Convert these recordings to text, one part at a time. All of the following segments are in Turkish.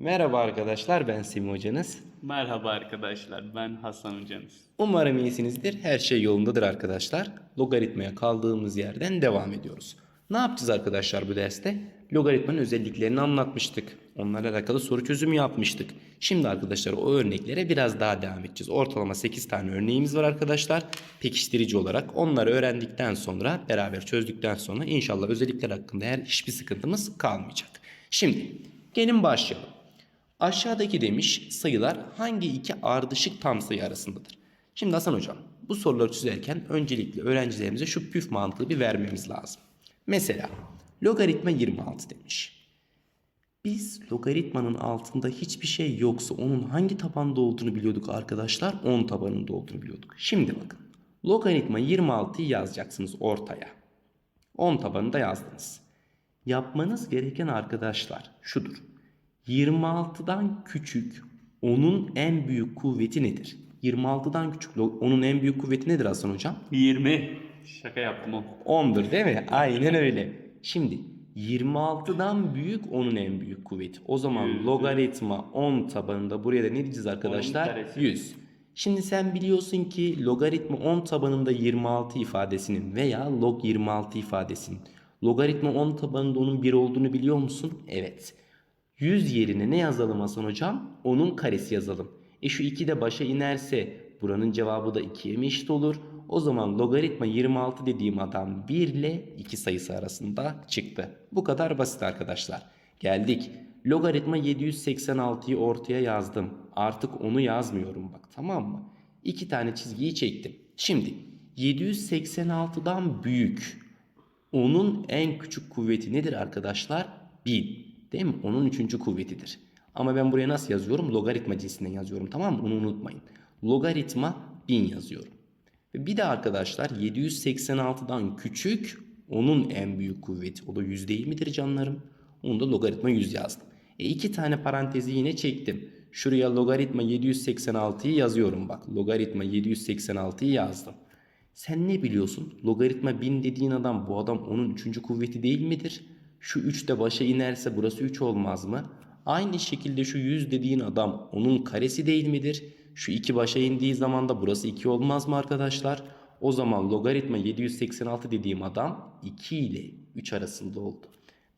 Merhaba arkadaşlar ben Semih hocanız. Merhaba arkadaşlar, ben Hasan hocanız. Umarım iyisinizdir. Her şey yolundadır arkadaşlar. Logaritmaya kaldığımız yerden devam ediyoruz. Ne yapacağız arkadaşlar bu derste? Logaritmanın özelliklerini anlatmıştık. Onlarla alakalı soru çözümü yapmıştık. Şimdi arkadaşlar o örneklere biraz daha devam edeceğiz. Ortalama 8 tane örneğimiz var arkadaşlar. Pekiştirici olarak onları öğrendikten sonra beraber çözdükten sonra inşallah özellikler hakkında her hiçbir sıkıntımız kalmayacak. Şimdi gelin başlayalım. Aşağıdaki demiş sayılar hangi iki ardışık tam sayı arasındadır? Şimdi Hasan hocam bu soruları çözerken öncelikle öğrencilerimize şu püf mantığı bir vermemiz lazım. Mesela logaritma 26 demiş. Biz logaritmanın altında hiçbir şey yoksa onun hangi tabanda olduğunu biliyorduk arkadaşlar? 10 tabanında olduğunu biliyorduk. Şimdi bakın. Logaritma 26'yı yazacaksınız ortaya. 10 tabanında yazdınız. Yapmanız gereken arkadaşlar şudur. 26'dan küçük onun en büyük kuvveti nedir? 26'dan küçük onun en büyük kuvveti nedir Hasan hocam? 20. Şaka yaptım o. 10'dur değil mi? Aynen öyle. Şimdi 26'dan büyük onun en büyük kuvveti. O zaman Yüzdür. logaritma 10 tabanında buraya da ne diyeceğiz arkadaşlar? karesi. 100. Şimdi sen biliyorsun ki logaritma 10 tabanında 26 ifadesinin veya log 26 ifadesinin logaritma 10 tabanında onun 1 olduğunu biliyor musun? Evet. 100 yerine ne yazalım Hasan hocam? Onun karesi yazalım. E şu 2 de başa inerse buranın cevabı da 2'ye mi eşit olur? O zaman logaritma 26 dediğim adam 1 ile 2 sayısı arasında çıktı. Bu kadar basit arkadaşlar. Geldik. Logaritma 786'yı ortaya yazdım. Artık onu yazmıyorum bak tamam mı? İki tane çizgiyi çektim. Şimdi 786'dan büyük onun en küçük kuvveti nedir arkadaşlar? 1000. Değil mi? Onun üçüncü kuvvetidir. Ama ben buraya nasıl yazıyorum? Logaritma cinsinden yazıyorum tamam mı? Onu unutmayın. Logaritma 1000 yazıyorum. Ve bir de arkadaşlar 786'dan küçük onun en büyük kuvveti. O da 100 değil midir canlarım? Onu da logaritma 100 yazdım. E iki tane parantezi yine çektim. Şuraya logaritma 786'yı yazıyorum bak. Logaritma 786'yı yazdım. Sen ne biliyorsun? Logaritma 1000 dediğin adam bu adam onun üçüncü kuvveti değil midir? Şu 3 de başa inerse burası 3 olmaz mı? Aynı şekilde şu 100 dediğin adam onun karesi değil midir? Şu 2 başa indiği zaman da burası 2 olmaz mı arkadaşlar? O zaman logaritma 786 dediğim adam 2 ile 3 arasında oldu.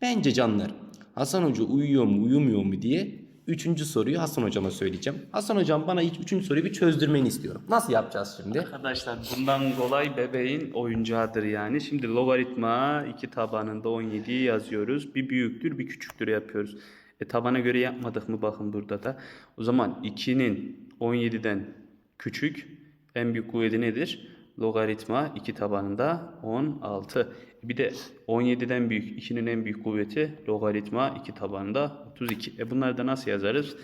Bence canlarım Hasan Hoca uyuyor mu uyumuyor mu diye Üçüncü soruyu Hasan hocama söyleyeceğim. Hasan hocam bana hiç üçüncü soruyu bir çözdürmeni istiyorum. Nasıl yapacağız şimdi? Arkadaşlar bundan kolay bebeğin oyuncağıdır yani. Şimdi logaritma 2 tabanında 17'yi yazıyoruz. Bir büyüktür bir küçüktür yapıyoruz. E tabana göre yapmadık mı bakın burada da. O zaman 2'nin 17'den küçük en büyük kuvveti nedir? Logaritma 2 tabanında 16. Bir de 17'den büyük 2'nin en büyük kuvveti logaritma 2 tabanında 32. E bunları da nasıl yazarız?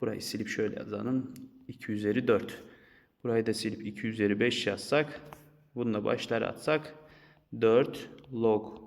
Burayı silip şöyle yazalım. 2 üzeri 4. Burayı da silip 2 üzeri 5 yazsak. Bununla başları atsak. 4 log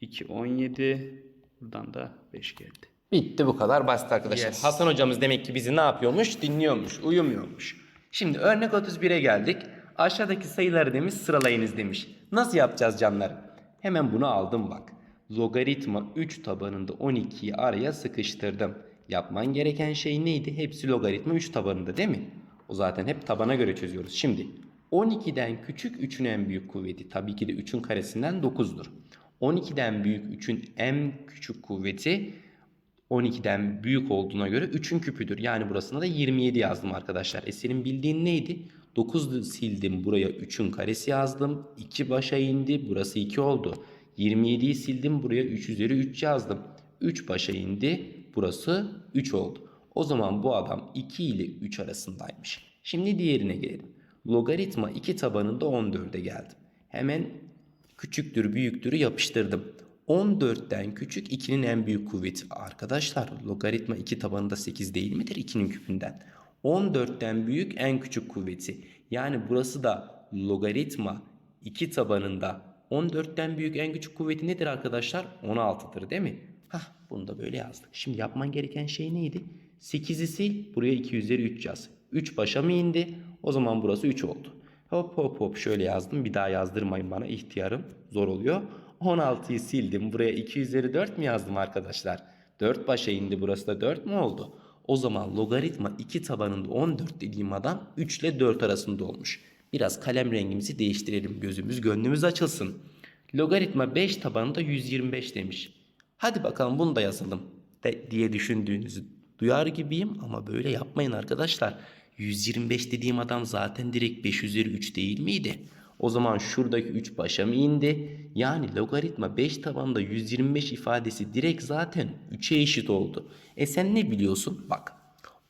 2 17. Buradan da 5 geldi. Bitti bu kadar basit arkadaşlar. Yes. Hasan hocamız demek ki bizi ne yapıyormuş? Dinliyormuş, uyumuyormuş. Şimdi örnek 31'e geldik. Aşağıdaki sayıları demiş sıralayınız demiş. Nasıl yapacağız canlarım? Hemen bunu aldım bak. Logaritma 3 tabanında 12'yi araya sıkıştırdım. Yapman gereken şey neydi? Hepsi logaritma 3 tabanında değil mi? O zaten hep tabana göre çözüyoruz. Şimdi 12'den küçük 3'ün en büyük kuvveti tabii ki de 3'ün karesinden 9'dur. 12'den büyük 3'ün en küçük kuvveti 12'den büyük olduğuna göre 3'ün küpüdür. Yani burasına da 27 yazdım arkadaşlar. E senin bildiğin neydi? 9 sildim buraya 3'ün karesi yazdım. 2 başa indi burası 2 oldu. 27'yi sildim buraya 3 üzeri 3 yazdım. 3 başa indi burası 3 oldu. O zaman bu adam 2 ile 3 arasındaymış. Şimdi diğerine gelelim. Logaritma 2 tabanında 14'e geldim. Hemen küçüktür büyüktürü yapıştırdım. 14'ten küçük 2'nin en büyük kuvveti. Arkadaşlar logaritma 2 tabanında 8 değil midir 2'nin küpünden? 14'ten büyük en küçük kuvveti. Yani burası da logaritma 2 tabanında 14'ten büyük en küçük kuvveti nedir arkadaşlar? 16'dır değil mi? Hah bunu da böyle yazdık. Şimdi yapman gereken şey neydi? 8'i sil buraya 2 üzeri 3 yaz. 3 başa mı indi? O zaman burası 3 oldu. Hop hop hop şöyle yazdım. Bir daha yazdırmayın bana ihtiyarım. Zor oluyor. 16'yı sildim. Buraya 2 üzeri 4 mi yazdım arkadaşlar? 4 başa indi burası da 4 mü oldu? O zaman logaritma 2 tabanında 14 dediğim adam 3 ile 4 arasında olmuş. Biraz kalem rengimizi değiştirelim gözümüz gönlümüz açılsın. Logaritma 5 tabanında 125 demiş. Hadi bakalım bunu da yazalım de, diye düşündüğünüzü duyar gibiyim ama böyle yapmayın arkadaşlar. 125 dediğim adam zaten direkt 5 üzeri 3 değil miydi? O zaman şuradaki 3 başa mı indi? Yani logaritma 5 tabanında 125 ifadesi direkt zaten 3'e eşit oldu. E sen ne biliyorsun? Bak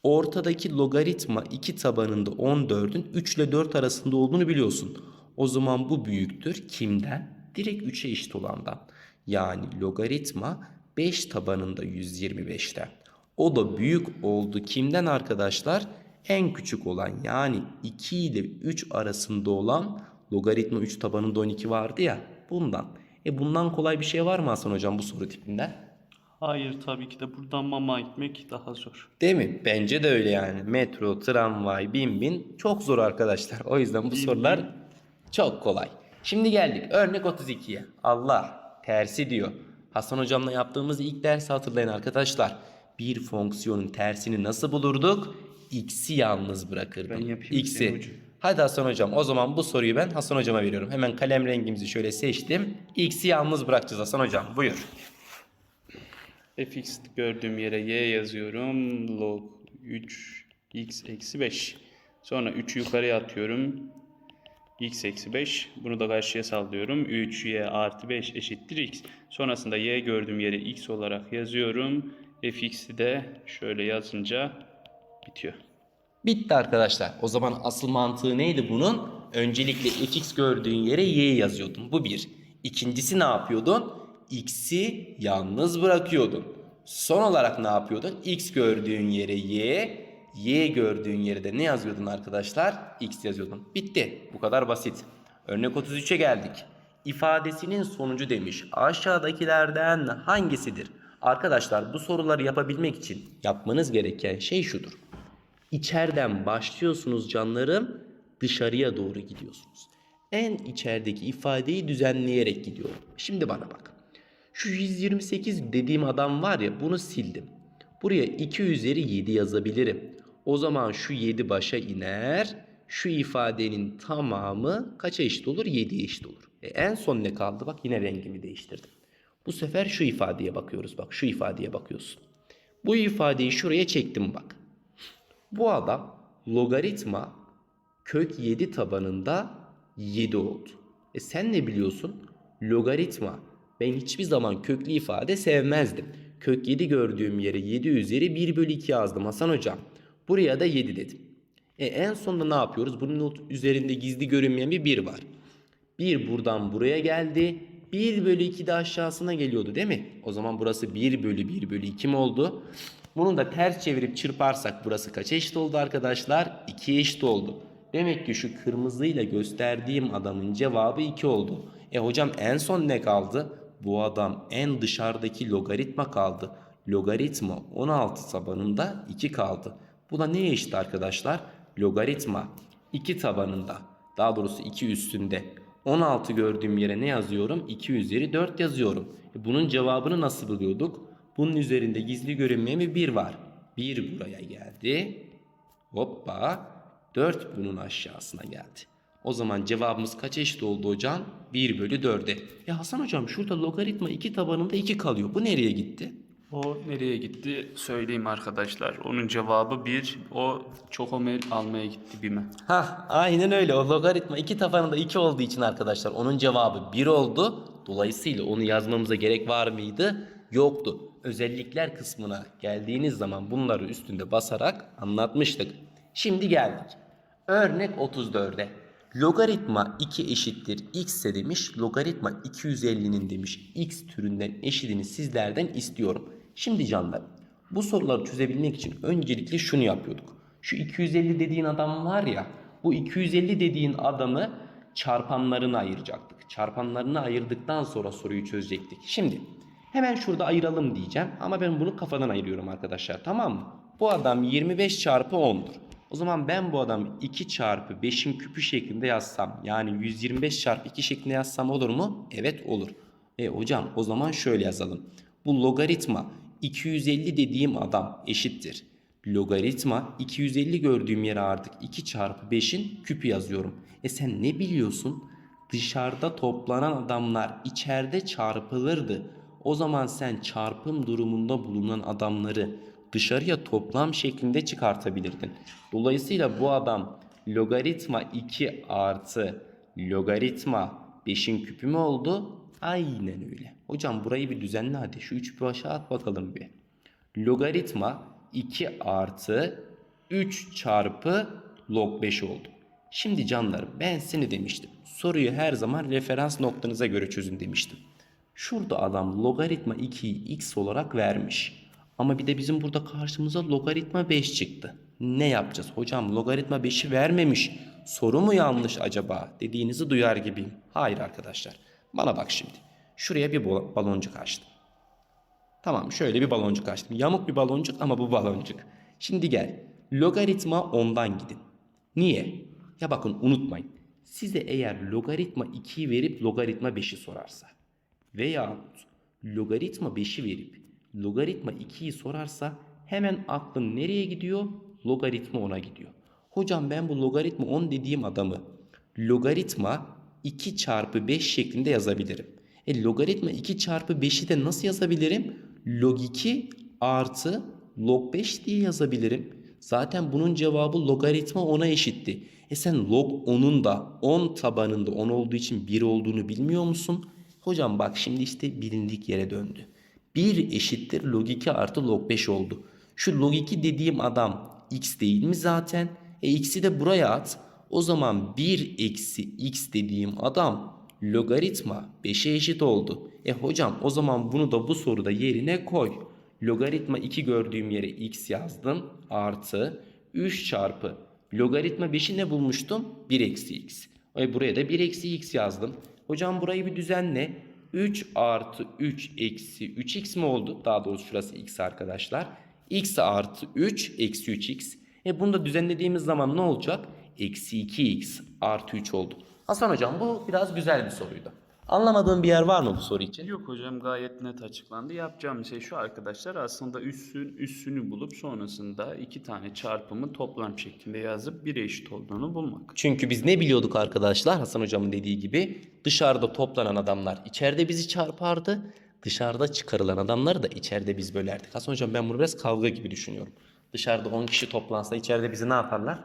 ortadaki logaritma 2 tabanında 14'ün 3 ile 4 arasında olduğunu biliyorsun. O zaman bu büyüktür kimden? Direkt 3'e eşit olandan. Yani logaritma 5 tabanında 125'ten. O da büyük oldu kimden arkadaşlar? En küçük olan yani 2 ile 3 arasında olan logaritma 3 tabanında 12 vardı ya bundan. E bundan kolay bir şey var mı Hasan hocam bu soru tipinden? Hayır tabii ki de buradan mama gitmek daha zor. Değil mi? Bence de öyle yani. Metro, tramvay, bin bin çok zor arkadaşlar. O yüzden bu sorular çok kolay. Şimdi geldik örnek 32'ye. Allah tersi diyor. Hasan hocamla yaptığımız ilk dersi hatırlayın arkadaşlar. Bir fonksiyonun tersini nasıl bulurduk? X'i yalnız bırakırdım. Ben yapayım X'i. Hadi Hasan hocam o zaman bu soruyu ben Hasan hocama veriyorum. Hemen kalem rengimizi şöyle seçtim. X'i yalnız bırakacağız Hasan hocam. Buyur. fx gördüğüm yere y yazıyorum. Log 3 x eksi 5. Sonra 3'ü yukarıya atıyorum. x eksi 5. Bunu da karşıya sallıyorum. 3y artı 5 eşittir x. Sonrasında y gördüğüm yere x olarak yazıyorum. fx'i de şöyle yazınca bitiyor. Bitti arkadaşlar. O zaman asıl mantığı neydi bunun? Öncelikle fx gördüğün yere y yazıyordun. Bu bir. İkincisi ne yapıyordun? x'i yalnız bırakıyordun. Son olarak ne yapıyordun? x gördüğün yere y, y gördüğün yere de ne yazıyordun arkadaşlar? x yazıyordun. Bitti. Bu kadar basit. Örnek 33'e geldik. İfadesinin sonucu demiş. Aşağıdakilerden hangisidir? Arkadaşlar bu soruları yapabilmek için yapmanız gereken şey şudur. İçeriden başlıyorsunuz canlarım, dışarıya doğru gidiyorsunuz. En içerideki ifadeyi düzenleyerek gidiyorum. Şimdi bana bak. Şu 128 dediğim adam var ya bunu sildim. Buraya 2 üzeri 7 yazabilirim. O zaman şu 7 başa iner. Şu ifadenin tamamı kaça eşit olur? 7'ye eşit olur. E en son ne kaldı? Bak yine rengimi değiştirdim. Bu sefer şu ifadeye bakıyoruz. Bak şu ifadeye bakıyorsun. Bu ifadeyi şuraya çektim bak. Bu adam logaritma kök 7 tabanında 7 oldu. E sen ne biliyorsun? Logaritma. Ben hiçbir zaman köklü ifade sevmezdim. Kök 7 gördüğüm yere 7 üzeri 1 bölü 2 yazdım Hasan hocam. Buraya da 7 dedim. E en sonunda ne yapıyoruz? Bunun üzerinde gizli görünmeyen bir 1 var. 1 buradan buraya geldi. 1 bölü 2 de aşağısına geliyordu değil mi? O zaman burası 1 bölü 1 bölü 2 mi oldu? Bunu da ters çevirip çırparsak burası kaç eşit oldu arkadaşlar? 2 eşit oldu. Demek ki şu kırmızıyla gösterdiğim adamın cevabı 2 oldu. E hocam en son ne kaldı? Bu adam en dışarıdaki logaritma kaldı. Logaritma 16 tabanında 2 kaldı. Bu da neye eşit arkadaşlar? Logaritma 2 tabanında daha doğrusu 2 üstünde 16 gördüğüm yere ne yazıyorum? 2 üzeri 4 yazıyorum. E bunun cevabını nasıl buluyorduk? Bunun üzerinde gizli görünmeyen bir 1 var. 1 buraya geldi. Hoppa. 4 bunun aşağısına geldi. O zaman cevabımız kaç eşit oldu hocam? 1 bölü 4'e. E Hasan hocam şurada logaritma 2 tabanında 2 kalıyor. Bu nereye gitti? O nereye gitti söyleyeyim arkadaşlar. Onun cevabı 1. O çokomel almaya gitti BİM'e. Hah aynen öyle. O logaritma 2 tabanında 2 olduğu için arkadaşlar onun cevabı 1 oldu. Dolayısıyla onu yazmamıza gerek var mıydı? Yoktu. Özellikler kısmına geldiğiniz zaman bunları üstünde basarak anlatmıştık. Şimdi geldik. Örnek 34'e. Logaritma 2 eşittir x ise demiş. Logaritma 250'nin demiş x türünden eşitini sizlerden istiyorum. Şimdi canlar bu soruları çözebilmek için öncelikle şunu yapıyorduk. Şu 250 dediğin adam var ya bu 250 dediğin adamı çarpanlarına ayıracaktık. Çarpanlarını ayırdıktan sonra soruyu çözecektik. Şimdi hemen şurada ayıralım diyeceğim ama ben bunu kafadan ayırıyorum arkadaşlar tamam mı? Bu adam 25 çarpı 10'dur. O zaman ben bu adamı 2 çarpı 5'in küpü şeklinde yazsam yani 125 çarpı 2 şeklinde yazsam olur mu? Evet olur. E hocam o zaman şöyle yazalım. Bu logaritma 250 dediğim adam eşittir. Logaritma 250 gördüğüm yere artık 2 çarpı 5'in küpü yazıyorum. E sen ne biliyorsun? Dışarıda toplanan adamlar içeride çarpılırdı. O zaman sen çarpım durumunda bulunan adamları dışarıya toplam şeklinde çıkartabilirdin. Dolayısıyla bu adam logaritma 2 artı logaritma 5'in küpü mü oldu? Aynen öyle. Hocam burayı bir düzenle hadi. Şu 3 bir aşağı at bakalım bir. Logaritma 2 artı 3 çarpı log 5 oldu. Şimdi canlarım ben seni demiştim. Soruyu her zaman referans noktanıza göre çözün demiştim. Şurada adam logaritma 2'yi x olarak vermiş. Ama bir de bizim burada karşımıza logaritma 5 çıktı. Ne yapacağız? Hocam logaritma 5'i vermemiş. Soru mu yanlış acaba dediğinizi duyar gibiyim. Hayır arkadaşlar. Bana bak şimdi. Şuraya bir baloncuk açtım. Tamam şöyle bir baloncuk açtım. Yamuk bir baloncuk ama bu baloncuk. Şimdi gel. Logaritma 10'dan gidin. Niye? Ya bakın unutmayın. Size eğer logaritma 2'yi verip logaritma 5'i sorarsa veya logaritma 5'i verip logaritma 2'yi sorarsa hemen aklın nereye gidiyor? Logaritma 10'a gidiyor. Hocam ben bu logaritma 10 dediğim adamı logaritma 2 çarpı 5 şeklinde yazabilirim. E logaritma 2 çarpı 5'i de nasıl yazabilirim? Log 2 artı log 5 diye yazabilirim. Zaten bunun cevabı logaritma 10'a eşitti. E sen log 10'un da 10 tabanında 10 olduğu için 1 olduğunu bilmiyor musun? Hocam bak şimdi işte bilindik yere döndü. 1 eşittir log 2 artı log 5 oldu. Şu log 2 dediğim adam x değil mi zaten? E x'i de buraya at. O zaman 1 eksi x dediğim adam logaritma 5'e eşit oldu. E hocam o zaman bunu da bu soruda yerine koy. Logaritma 2 gördüğüm yere x yazdım. Artı 3 çarpı. Logaritma 5'i ne bulmuştum? 1 eksi x. E buraya da 1 eksi x yazdım. Hocam burayı bir düzenle. 3 artı 3 eksi 3x mi oldu? Daha doğrusu şurası x arkadaşlar. x artı 3 eksi 3x. E bunu da düzenlediğimiz zaman ne olacak? Eksi 2x artı 3 oldu. Hasan hocam bu biraz güzel bir soruydu. Anlamadığın bir yer var mı bu soru için? Yok hocam gayet net açıklandı. Yapacağım şey şu arkadaşlar aslında üssün üssünü bulup sonrasında iki tane çarpımı toplam şeklinde yazıp bir eşit olduğunu bulmak. Çünkü biz ne biliyorduk arkadaşlar Hasan hocamın dediği gibi dışarıda toplanan adamlar içeride bizi çarpardı. Dışarıda çıkarılan adamları da içeride biz bölerdik. Hasan hocam ben bunu biraz kavga gibi düşünüyorum. Dışarıda 10 kişi toplansa içeride bizi ne yaparlar?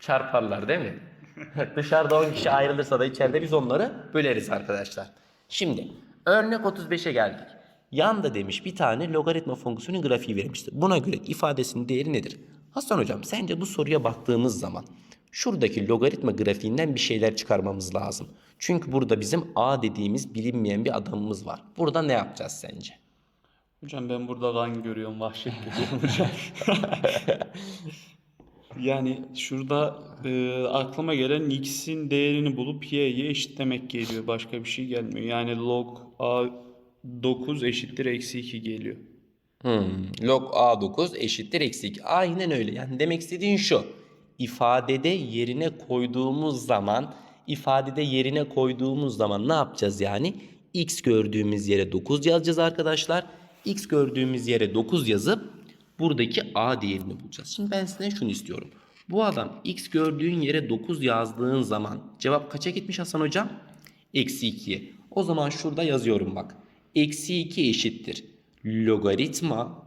Çarparlar değil mi? Dışarıda 10 kişi ayrılırsa da içeride biz onları böleriz arkadaşlar. Şimdi örnek 35'e geldik. Yanda demiş bir tane logaritma fonksiyonun grafiği verilmiştir. Buna göre ifadesinin değeri nedir? Hasan hocam sence bu soruya baktığımız zaman şuradaki logaritma grafiğinden bir şeyler çıkarmamız lazım. Çünkü burada bizim A dediğimiz bilinmeyen bir adamımız var. Burada ne yapacağız sence? Hocam ben burada kan görüyorum, vahşet görüyorum hocam. yani şurada e, aklıma gelen x'in değerini bulup y'ye eşitlemek geliyor. Başka bir şey gelmiyor. Yani log a 9 eşittir eksi 2 geliyor. Hmm, log A9 eşittir eksi 2. Aynen öyle. Yani demek istediğin şu. İfadede yerine koyduğumuz zaman ifadede yerine koyduğumuz zaman ne yapacağız yani? X gördüğümüz yere 9 yazacağız arkadaşlar. X gördüğümüz yere 9 yazıp buradaki A değerini bulacağız. Şimdi ben sizden şunu istiyorum. Bu adam X gördüğün yere 9 yazdığın zaman cevap kaça gitmiş Hasan hocam? Eksi 2'ye. O zaman şurada yazıyorum bak. Eksi 2 eşittir. Logaritma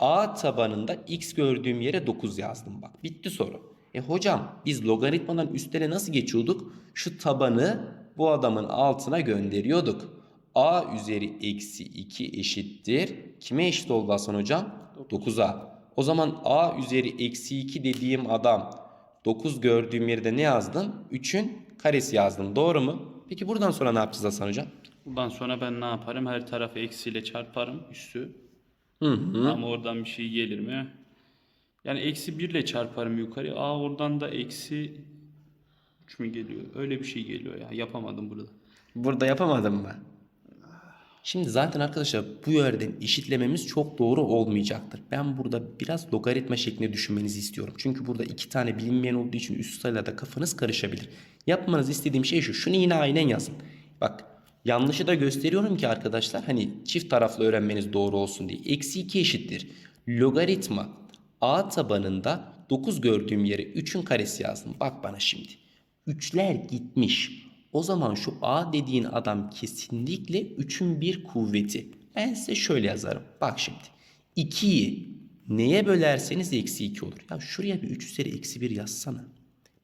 A tabanında x gördüğüm yere 9 yazdım bak. Bitti soru. E hocam biz logaritmadan üstlere nasıl geçiyorduk? Şu tabanı bu adamın altına gönderiyorduk. A üzeri eksi 2 eşittir. Kime eşit oldu Hasan hocam? 9'a. O zaman A üzeri eksi 2 dediğim adam 9 gördüğüm yerde ne yazdım? 3'ün karesi yazdım. Doğru mu? Peki buradan sonra ne yapacağız Hasan hocam? Buradan sonra ben ne yaparım? Her tarafı eksiyle çarparım üssü. Hı hı. Ama oradan bir şey gelir mi? Yani eksi 1 ile çarparım yukarı. Aa oradan da eksi 3 mü geliyor? Öyle bir şey geliyor ya. Yapamadım burada. Burada yapamadım mı? Şimdi zaten arkadaşlar bu yerden eşitlememiz çok doğru olmayacaktır. Ben burada biraz logaritma şeklinde düşünmenizi istiyorum. Çünkü burada iki tane bilinmeyen olduğu için üst sayılarda kafanız karışabilir. Yapmanız istediğim şey şu. Şunu yine aynen yazın. Bak Yanlışı da gösteriyorum ki arkadaşlar hani çift taraflı öğrenmeniz doğru olsun diye. Eksi 2 eşittir. Logaritma a tabanında 9 gördüğüm yere 3'ün karesi yazdım. Bak bana şimdi. 3'ler gitmiş. O zaman şu a dediğin adam kesinlikle 3'ün bir kuvveti. Ben size şöyle yazarım. Bak şimdi. 2'yi neye bölerseniz eksi 2 olur. Ya şuraya bir 3 üzeri eksi 1 yazsana.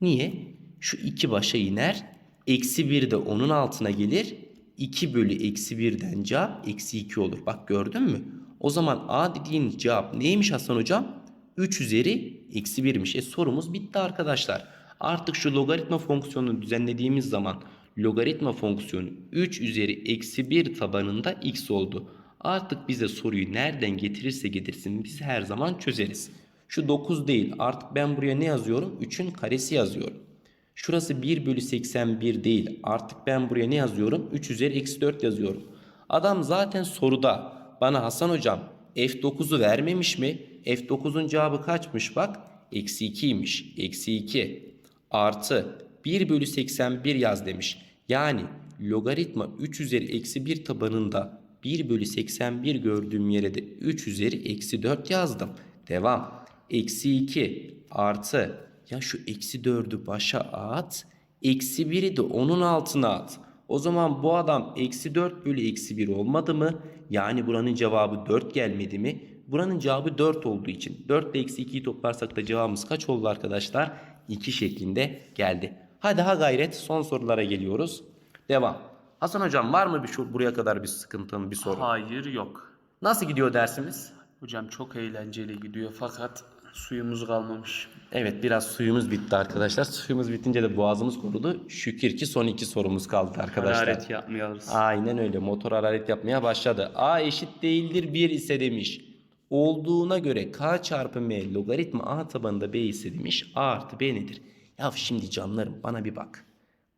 Niye? Şu 2 başa iner. Eksi 1 de onun altına gelir. 2 bölü eksi 1'den cevap eksi 2 olur. Bak gördün mü? O zaman A dediğin cevap neymiş Hasan hocam? 3 üzeri eksi 1'miş. E sorumuz bitti arkadaşlar. Artık şu logaritma fonksiyonunu düzenlediğimiz zaman logaritma fonksiyonu 3 üzeri eksi 1 tabanında x oldu. Artık bize soruyu nereden getirirse getirsin biz her zaman çözeriz. Şu 9 değil artık ben buraya ne yazıyorum? 3'ün karesi yazıyorum. Şurası 1 bölü 81 değil. Artık ben buraya ne yazıyorum? 3 üzeri eksi 4 yazıyorum. Adam zaten soruda bana Hasan hocam F9'u vermemiş mi? F9'un cevabı kaçmış bak? Eksi 2'ymiş. Eksi 2 artı 1 bölü 81 yaz demiş. Yani logaritma 3 üzeri eksi 1 tabanında 1 bölü 81 gördüğüm yere de 3 üzeri eksi 4 yazdım. Devam. Eksi 2 artı ya şu eksi 4'ü başa at. Eksi 1'i de onun altına at. O zaman bu adam eksi 4 bölü eksi 1 olmadı mı? Yani buranın cevabı 4 gelmedi mi? Buranın cevabı 4 olduğu için 4 ile eksi 2'yi toplarsak da cevabımız kaç oldu arkadaşlar? 2 şeklinde geldi. Hadi ha gayret son sorulara geliyoruz. Devam. Hasan hocam var mı bir şu buraya kadar bir sıkıntın bir sorun? Hayır yok. Nasıl gidiyor dersimiz? Hocam çok eğlenceli gidiyor fakat suyumuz kalmamış. Evet biraz suyumuz bitti arkadaşlar. Suyumuz bitince de boğazımız kurudu. Şükür ki son iki sorumuz kaldı arkadaşlar. Hararet yapmayalım. Aynen öyle. Motor hararet yapmaya başladı. A eşit değildir 1 ise demiş. Olduğuna göre K çarpı M logaritma A tabanında B ise demiş. A artı B nedir? Ya şimdi canlarım bana bir bak.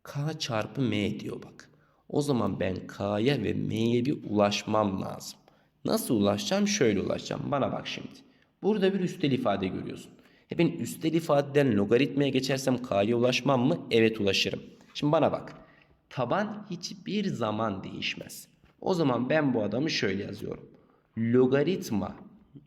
K çarpı M diyor bak. O zaman ben K'ya ve M'ye bir ulaşmam lazım. Nasıl ulaşacağım? Şöyle ulaşacağım. Bana bak şimdi. Burada bir üstel ifade görüyorsun. E ben üstel ifadeden logaritmaya geçersem K'ya ulaşmam mı? Evet ulaşırım. Şimdi bana bak. Taban hiçbir zaman değişmez. O zaman ben bu adamı şöyle yazıyorum. Logaritma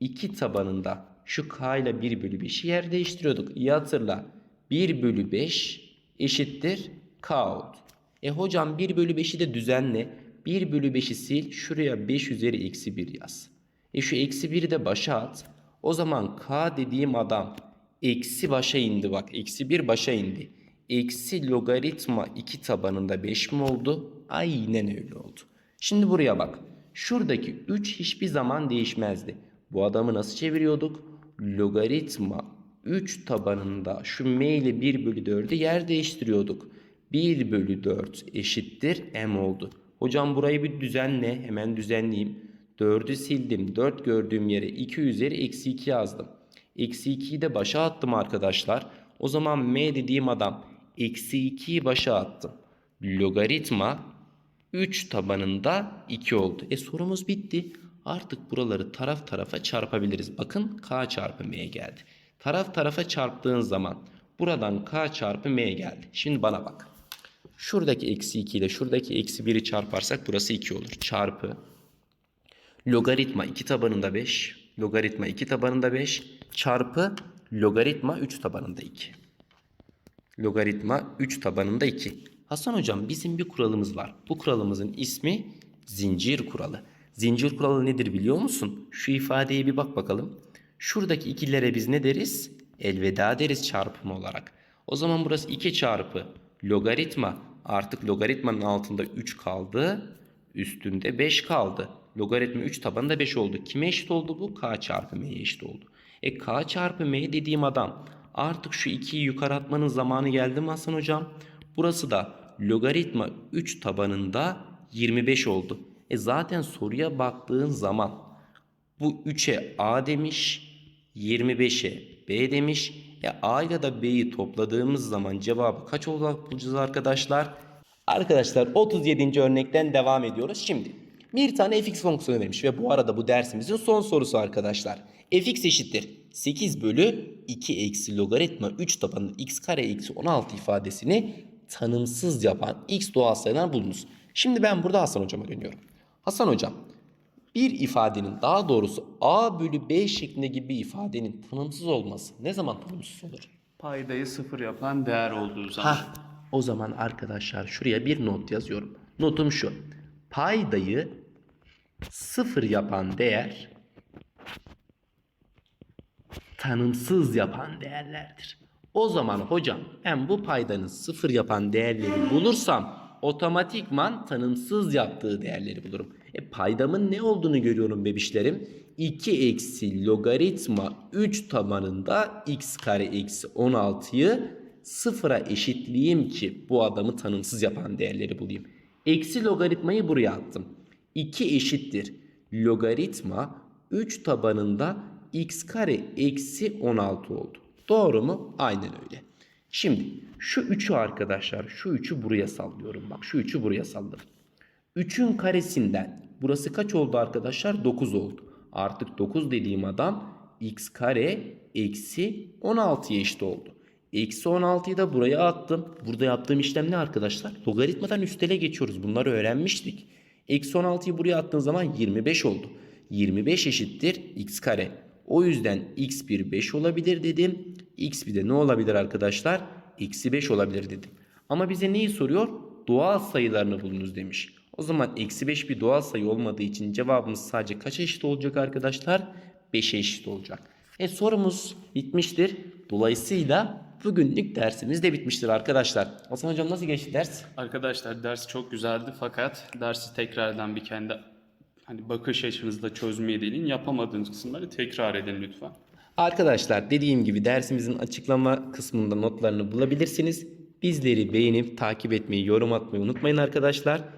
2 tabanında şu k ile 1 bölü 5'i yer değiştiriyorduk. İyi hatırla. 1 bölü 5 eşittir k oldu. E hocam 1 bölü 5'i de düzenle. 1 bölü 5'i sil. Şuraya 5 üzeri eksi 1 yaz. E şu eksi 1'i de başa at. O zaman k dediğim adam eksi başa indi bak. Eksi 1 başa indi. Eksi logaritma 2 tabanında 5 mi oldu? Aynen öyle oldu. Şimdi buraya bak. Şuradaki 3 hiçbir zaman değişmezdi. Bu adamı nasıl çeviriyorduk? Logaritma 3 tabanında şu m ile 1 bölü 4'ü yer değiştiriyorduk. 1 bölü 4 eşittir m oldu. Hocam burayı bir düzenle. Hemen düzenleyeyim. 4'ü sildim. 4 gördüğüm yere 2 üzeri eksi 2 yazdım. Eksi 2'yi de başa attım arkadaşlar. O zaman m dediğim adam eksi 2'yi başa attım. Logaritma 3 tabanında 2 oldu. E sorumuz bitti. Artık buraları taraf tarafa çarpabiliriz. Bakın k çarpı m geldi. Taraf tarafa çarptığın zaman buradan k çarpı m geldi. Şimdi bana bak. Şuradaki eksi 2 ile şuradaki eksi 1'i çarparsak burası 2 olur. Çarpı logaritma 2 tabanında 5. Logaritma 2 tabanında 5 çarpı logaritma 3 tabanında 2. Logaritma 3 tabanında 2. Hasan hocam bizim bir kuralımız var. Bu kuralımızın ismi zincir kuralı. Zincir kuralı nedir biliyor musun? Şu ifadeye bir bak bakalım. Şuradaki ikilere biz ne deriz? Elveda deriz çarpımı olarak. O zaman burası 2 çarpı logaritma artık logaritmanın altında 3 kaldı. Üstünde 5 kaldı. Logaritma 3 tabanında 5 oldu. Kime eşit oldu bu? K çarpı M'ye eşit oldu. E K çarpı M dediğim adam artık şu 2'yi yukarı atmanın zamanı geldi mi Hasan hocam? Burası da logaritma 3 tabanında 25 oldu. E zaten soruya baktığın zaman bu 3'e A demiş, 25'e B demiş. E A ile de B'yi topladığımız zaman cevabı kaç olarak bulacağız arkadaşlar? Arkadaşlar 37. örnekten devam ediyoruz. Şimdi bir tane fx fonksiyonu vermiş ve bu arada bu dersimizin son sorusu arkadaşlar. fx eşittir 8 bölü 2 eksi logaritma 3 tabanı x kare eksi 16 ifadesini tanımsız yapan x doğal sayılar bulunuz. Şimdi ben burada Hasan hocama dönüyorum. Hasan hocam bir ifadenin daha doğrusu A bölü B şeklinde gibi bir ifadenin tanımsız olması ne zaman tanımsız olur? Paydayı sıfır yapan değer olduğu zaman. Hah o zaman arkadaşlar şuraya bir not yazıyorum. Notum şu. Paydayı sıfır yapan değer tanımsız yapan değerlerdir. O zaman hocam ben bu paydanın sıfır yapan değerleri bulursam otomatikman tanımsız yaptığı değerleri bulurum. E paydamın ne olduğunu görüyorum bebişlerim. 2 eksi logaritma 3 tabanında x kare eksi 16'yı sıfıra eşitleyeyim ki bu adamı tanımsız yapan değerleri bulayım. Eksi logaritmayı buraya attım. 2 eşittir. Logaritma 3 tabanında x kare eksi 16 oldu. Doğru mu? Aynen öyle. Şimdi şu 3'ü arkadaşlar şu 3'ü buraya sallıyorum. Bak şu 3'ü buraya salladım. 3'ün karesinden burası kaç oldu arkadaşlar? 9 oldu. Artık 9 dediğim adam x kare eksi 16'ya eşit oldu. Eksi 16'yı da buraya attım. Burada yaptığım işlem ne arkadaşlar? Logaritmadan üstele geçiyoruz. Bunları öğrenmiştik. Eksi 16'yı buraya attığın zaman 25 oldu. 25 eşittir x kare. O yüzden x1 5 olabilir dedim. x1 de ne olabilir arkadaşlar? Eksi 5 olabilir dedim. Ama bize neyi soruyor? Doğal sayılarını bulunuz demiş. O zaman eksi 5 bir doğal sayı olmadığı için cevabımız sadece kaça eşit olacak arkadaşlar? 5'e eşit olacak. E sorumuz bitmiştir. Dolayısıyla bugünlük dersimiz de bitmiştir arkadaşlar. Hasan hocam nasıl geçti ders? Arkadaşlar ders çok güzeldi fakat dersi tekrardan bir kendi hani bakış açınızda çözmeyi deneyin. Yapamadığınız kısımları tekrar edin lütfen. Arkadaşlar dediğim gibi dersimizin açıklama kısmında notlarını bulabilirsiniz. Bizleri beğenip takip etmeyi, yorum atmayı unutmayın arkadaşlar.